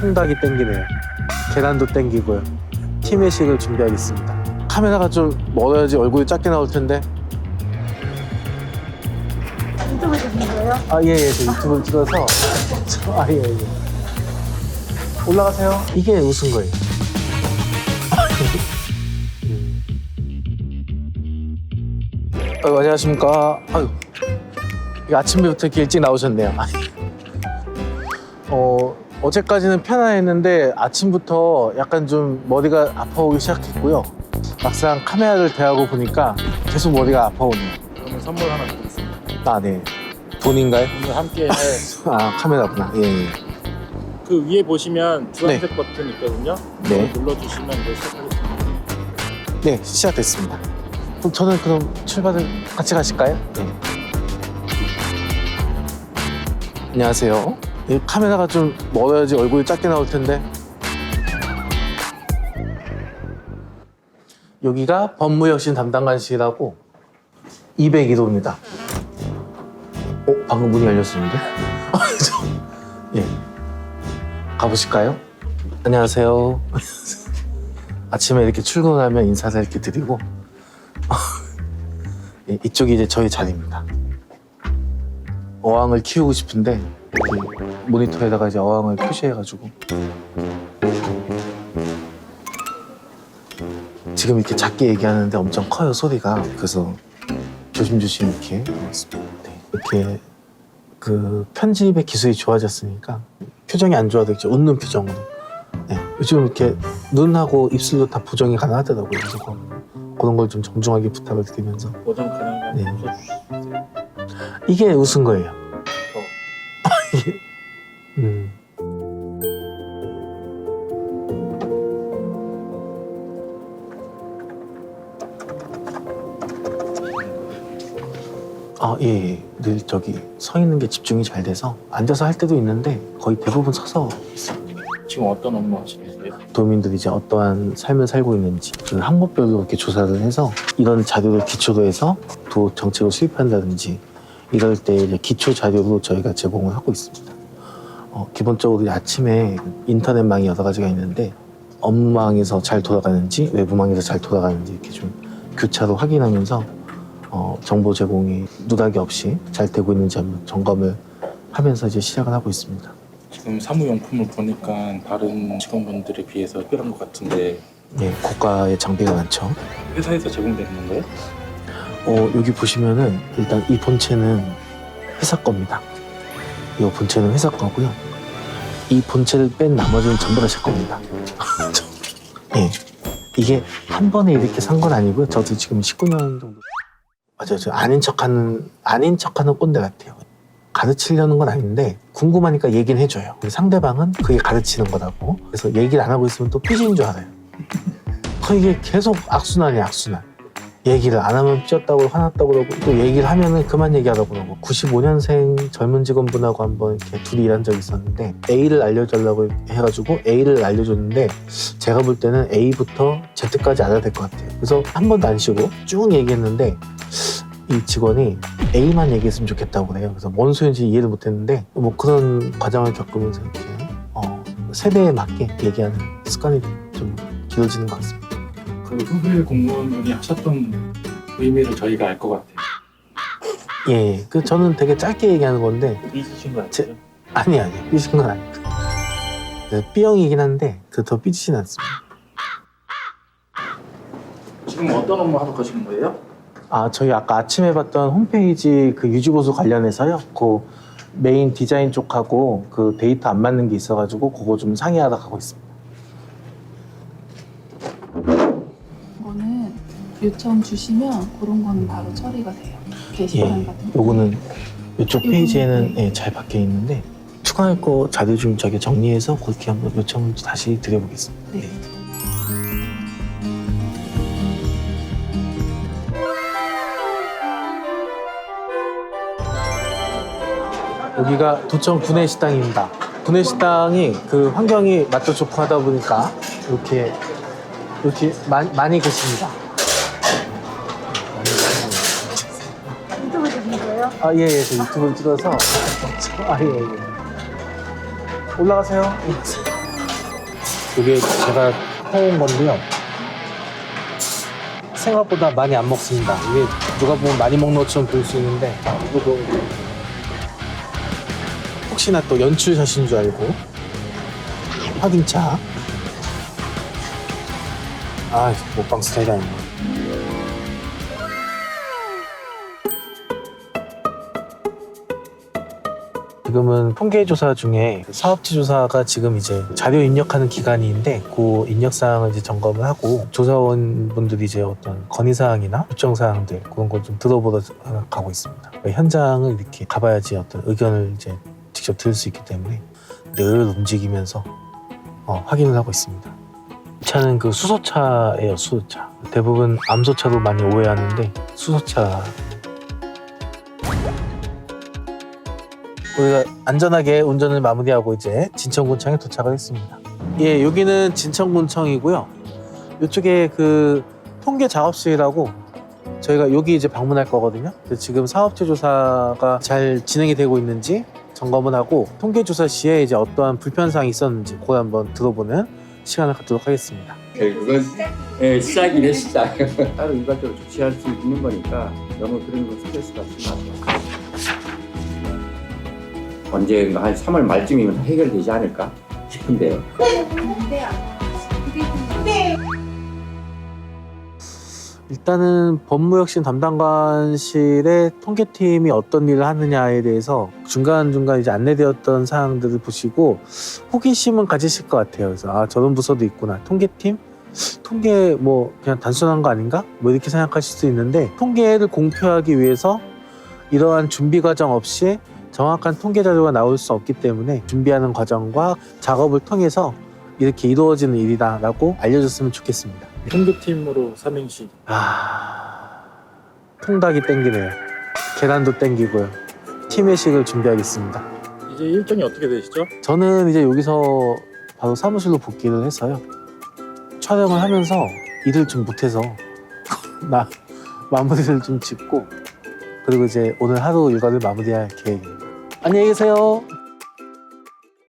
통닭이 땡기네요. 계란도 땡기고요. 팀회식을 준비하겠습니다. 카메라가 좀 멀어야지 얼굴이 작게 나올 텐데. 유튜브 찍는 거예요? 아, 예, 예. 저 유튜브를 찍어서. 저, 아, 예, 예. 올라가세요. 이게 웃은 거예요. 음. 아유, 안녕하십니까. 아유. 아침부터 이렇게 일찍 나오셨네요. 어, 어제까지는 편안했는데 아침부터 약간 좀 머리가 아파오기 시작했고요. 막상 카메라를 대하고 보니까 계속 머리가 아파오네요. 그러면 선물 하나 드리겠습니다. 아, 네. 돈인가요? 오늘 함께 아, 카메라구나. 예, 예. 그 위에 보시면 주황색 버튼 있거든요. 네. 그걸 눌러주시면 이제 시작하겠습니다. 네, 시작됐습니다. 그럼 저는 그럼 출발을 같이 가실까요? 네. 안녕하세요. 이 카메라가 좀 멀어야지 얼굴이 작게 나올 텐데. 여기가 법무혁신 담당관실이라고 202도입니다. 어, 방금 문이 열렸었는데? 예. 가보실까요? 안녕하세요. 아침에 이렇게 출근하면 인사를 이렇게 드리고 예, 이쪽이 이제 저희 자리입니다. 어항을 키우고 싶은데 모니터에다가 이제 어항을 표시해가지고 지금 이렇게 작게 얘기하는데 엄청 커요 소리가 그래서 조심조심 이렇게. 네, 이렇게 그 편집의 기술이 좋아졌으니까 표정이 안 좋아도 이렇게 웃는 표정으로 네, 요즘 이렇게 눈하고 입술로 다 보정이 가능하더라고요. 그래서 그- 그런 걸 좀 정중하게 부탁을 드리면서 보정 가능한 네. 이게 웃은 거예요. 아, 예, 예. 늘 저기 서 있는 게 집중이 잘 돼서 앉아서 할 때도 있는데 거의 대부분 서서 있어요. 지금 어떤 업무 하시고 계세요? 도민들이 이제 어떠한 삶을 살고 있는지 그 항목별로 이렇게 조사를 해서 이런 자료를 기초로 해서 도 정책을 수립한다든지 이럴 때 이제 기초 자료로 저희가 제공을 하고 있습니다. 어, 기본적으로 이제 아침에 인터넷망이 여러 가지가 있는데 업무망에서 잘 돌아가는지 외부망에서 잘 돌아가는지 이렇게 좀 교차로 확인하면서 어, 정보 제공이 누락이 없이 잘 되고 있는지 한번 점검을 하면서 이제 시작을 하고 있습니다. 지금 사무용품을 보니까 다른 직원분들에 비해서 특별한 것 같은데 예, 고가의 장비가 많죠. 회사에서 제공되는 건가요? 어, 여기 보시면은 일단 이 본체는 회사 겁니다. 이 본체는 회사 거고요. 이 본체를 뺀 나머지는 전부 다 제 겁니다. 예. 이게 한 번에 이렇게 산 건 아니고요. 저도 지금 19년 정도. 맞아요. 저 아닌 척하는, 아닌 척하는 꼰대 같아요. 가르치려는 건 아닌데 궁금하니까 얘기는 해줘요. 상대방은 그게 가르치는 거라고. 그래서 얘기를 안 하고 있으면 또 삐진 줄 알아요. 그 이게 계속 악순환이야, 악순환. 얘기를 안 하면 삐졌다고 화났다고 그러고 또 얘기를 하면은 그만 얘기하라고 그러고 95년생 젊은 직원분하고 한번 이렇게 둘이 일한 적이 있었는데 A를 알려달라고 해가지고 A를 알려줬는데 제가 볼 때는 A부터 Z까지 알아야 될 것 같아요 그래서 한 번도 안 쉬고 쭉 얘기했는데 이 직원이 A만 얘기했으면 좋겠다고 그래요 그래서 뭔 소리인지 이해를 못했는데 뭐 그런 과정을 겪으면서 이렇게 어, 세대에 맞게 얘기하는 습관이 좀 길어지는 것 같습니다 그 후배 공무원분이 하셨던 의미를 저희가 알 것 같아요. 예, 그 저는 되게 짧게 얘기하는 건데 삐지신 거 제- 아니에요? 아니 아니 삐진 건 아니고 네, B형이긴 한데 그 더 삐지진 않습니다. 지금 어떤 업무 하고 계시는 거예요? 아 저희 아까 아침에 봤던 홈페이지 그 유지보수 관련해서요. 그 메인 디자인 쪽하고 그 데이터 안 맞는 게 있어가지고 그거 좀 상의하다 가고 있습니다. 이거는 요청 주시면 그런 거는 바로 처리가 돼요. 게시판 예, 같은 거. 요거는 이쪽 요거는, 페이지에는 네. 예, 잘 박혀 있는데 추가할 거 자료 좀 저기 정리해서 그렇게 한번 요청 다시 드려보겠습니다. 네. 네. 여기가 도청 구내식당입니다. 구내식당이 그 환경이 맛도 좋고 하다 보니까 이렇게 이렇게 많이, 많이 계십니다. 유튜브 찍는 거예요? 아, 예, 예. 저 유튜브를 찍어서. 아, 예, 예. 올라가세요. 이게 제가 해온 건데요. 생각보다 많이 안 먹습니다. 이게 누가 보면 많이 먹는 것처럼 보일 수 있는데 이거 혹시나 또 연출샷인 줄 알고. 확인차. 아 먹방 스타일이 아니네. 지금은 통계조사 중에 사업지 조사가 지금 이제 자료 입력하는 기간인데 그 입력 사항을 이제 점검을 하고 조사원 분들이 이제 어떤 건의 사항이나 요청 사항들 그런 걸 좀 들어보러 가고 있습니다. 현장을 이렇게 가봐야지 어떤 의견을 이제 직접 들을 수 있기 때문에 늘 움직이면서 어, 확인을 하고 있습니다. 이 차는 그 수소차예요, 수소차. 대부분 암소차로 많이 오해하는데 수소차 우리가 안전하게 운전을 마무리하고 이제 진천군청에 도착을 했습니다. 예, 여기는 진천군청이고요. 이쪽에 그 통계 작업실이라고 저희가 여기 이제 방문할 거거든요. 지금 사업체 조사가 잘 진행이 되고 있는지 점검을 하고 통계 조사 시에 이제 어떠한 불편 사항이 있었는지 그걸 한번 들어보는 시간을 갖도록 하겠습니다. 결국은 예, 시작이네 시작. 따로 일괄적으로 조치할 수 있는 거니까 너무 그런 거 스트레스 받지 마세요. 언젠가 한 3월 말쯤이면 해결되지 않을까 싶은데요. 일단은 법무혁신 담당관실의 통계팀이 어떤 일을 하느냐에 대해서 중간중간 이제 안내되었던 사항들을 보시고 호기심은 가지실 것 같아요. 그래서 아 저런 부서도 있구나. 통계팀? 통계 뭐 그냥 단순한 거 아닌가? 뭐 이렇게 생각하실 수 있는데 통계를 공표하기 위해서 이러한 준비 과정 없이 정확한 통계 자료가 나올 수 없기 때문에 준비하는 과정과 작업을 통해서 이렇게 이루어지는 일이다라고 알려줬으면 좋겠습니다. 통계팀으로 삼행시 아 통닭이 땡기네요. 계란도 땡기고요. 팀회식을 준비하겠습니다. 이제 일정이 어떻게 되시죠? 저는 이제 여기서 바로 사무실로 복귀를 해서요. 촬영을 하면서 일을 좀 못해서 나 마무리를 좀 짓고 그리고 이제 오늘 하루 일과를 마무리할 계획입니다. 안녕히 계세요.